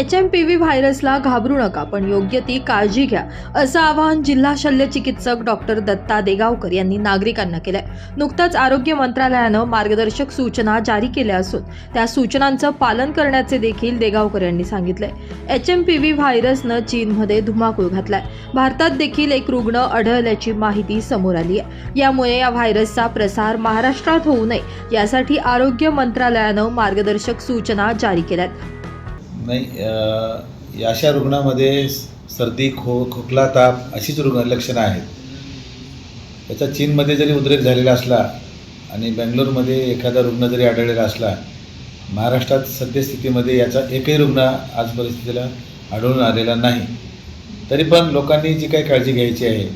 H M P V व्हायरसला घाबरू नका पण योग्य ती काळजी घ्या असं आवाहन जिल्हा शल्य चिकित्सक डॉक्टर दत्ता देगावकर यांनी नागरिकांना केलंय. नुकतंच आरोग्य मंत्रालयानं मार्गदर्शक सूचना जारी केल्या असून त्या सूचनांचं पालन करण्याचे देखील देगावकर यांनी सांगितलंय. एच एम पी व्ही व्हायरसनं चीनमध्ये धुमाकूळ घातलाय. भारतात देखील एक रुग्ण आढळल्याची माहिती समोर आली आहे. यामुळे या व्हायरसचा प्रसार महाराष्ट्रात होऊ नये यासाठी आरोग्य मंत्रालयानं मार्गदर्शक सूचना जारी केल्यात. नाही या अशा रुग्णामध्ये सर्दी खो खोकला ताप अशीच रुग्ण लक्षणं आहेत. त्याचा चीनमध्ये जरी उद्रेक झालेला असला आणि बेंगलोरमध्ये एखादा रुग्ण जरी आढळलेला असला महाराष्ट्रात सद्यस्थितीमध्ये याचा एकही रुग्ण आज परिस्थितीला आढळून आलेला नाही. तरी पण लोकांनी जी काही काळजी घ्यायची आहे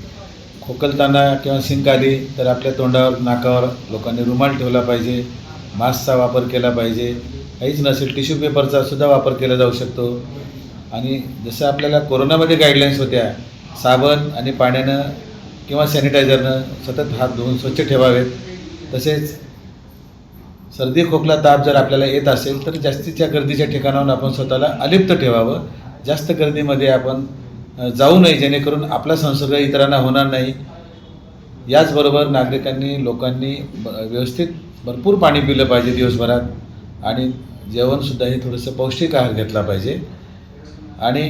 खोकलताना किंवा शिंक आली तर आपल्या तोंडावर नाकावर लोकांनी रुमाल ठेवला पाहिजे मास्कचा वापर केला पाहिजे काहीच नसेल. टिश्यू पेपरचा सुद्धा वापर केला जाऊ शकतो. आणि जसं आपल्याला कोरोनामध्ये गाईडलाईन्स होत्या साबण आणि पाण्यानं किंवा सॅनिटायझरनं सतत हात धुवून स्वच्छ ठेवावेत. तसेच सर्दी खोकला ताप जर आपल्याला येत असेल तर जास्तीच्या गर्दीच्या ठिकाणाहून आपण स्वतःला अलिप्त ठेवावं. जास्त गर्दीमध्ये आपण जाऊ नये जेणेकरून आपला संसर्ग इतरांना होणार नाही. याचबरोबर नागरिकांनी लोकांनी ब- व्यवस्थित भरपूर पाणी पिलं पाहिजे दिवसभरात. आणि जेवणसुद्धा हे थोडंसं पौष्टिक आहार घेतला पाहिजे. आणि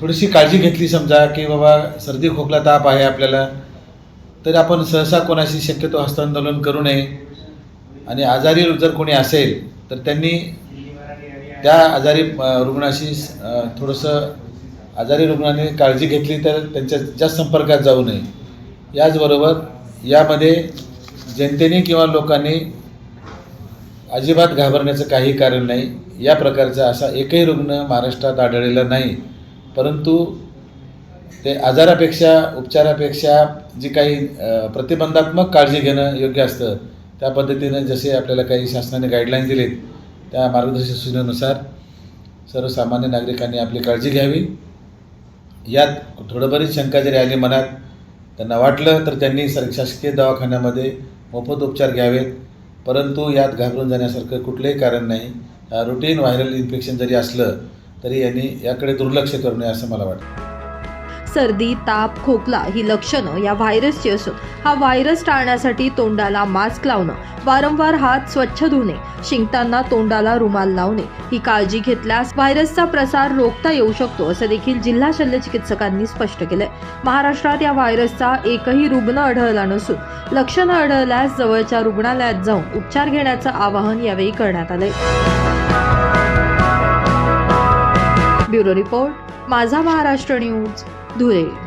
थोडीशी काळजी घेतली समजा की बाबा सर्दी खोकला ताप आहे आपल्याला तर आपण सहसा कोणाशी शक्यतो हस्तांदोलन करू नये. आणि आजारी जर कोणी असेल तर त्यांनी त्या आजारी रुग्णाशी थोडंसं आजारी रुग्णाने काळजी घेतली तर त्यांच्या जास्त संपर्कात जाऊ नये. याचबरोबर यामध्ये जनतेने किंवा लोकांनी अजिबात घाबरण्याचं काही कारण नाही. या प्रकारचा असा एकही रुग्ण महाराष्ट्रात आढळलेला नाही. परंतु ते आजारापेक्षा उपचारापेक्षा जी काही प्रतिबंधात्मक काळजी घेणं योग्य असतं त्या पद्धतीनं जसे आपल्याला काही शासनाने गाईडलाईन दिलेत त्या मार्गदर्शक सूचनेनुसार सर्वसामान्य नागरिकांनी आपली काळजी घ्यावी. यात थोडं बरीच शंका जरी आली मनात त्यांना वाटलं तर त्यांनी सर शासकीय दवाखान्यामध्ये मोफत उपचार घ्यावेत. परंतु यात घाबरून जाण्यासारखं कुठलंही कारण नाही. रुटीन व्हायरल इन्फेक्शन जरी असलं तरी यांनी याकडे दुर्लक्ष करू नये असं मला वाटतं. सर्दी ताप खोकला ही लक्षणं या व्हायरसची असून हा व्हायरस टाळण्यासाठी तोंडाला मास्क लावणं वारंवार हात स्वच्छ धुणे शिंकताना तोंडाला रुमाल लावणे ही काळजी घेतल्यास व्हायरसचा प्रसार रोखता येऊ शकतो असं देखील जिल्हा शल्य चिकित्सकांनी स्पष्ट केलंय. महाराष्ट्रात या व्हायरसचा एकही रुग्ण आढळला नसून लक्षणं आढळल्यास जवळच्या रुग्णालयात जाऊन उपचार घेण्याचं आवाहन यावेळी करण्यात आलंय. ब्युरो रिपोर्ट माझा महाराष्ट्र न्यूज. 对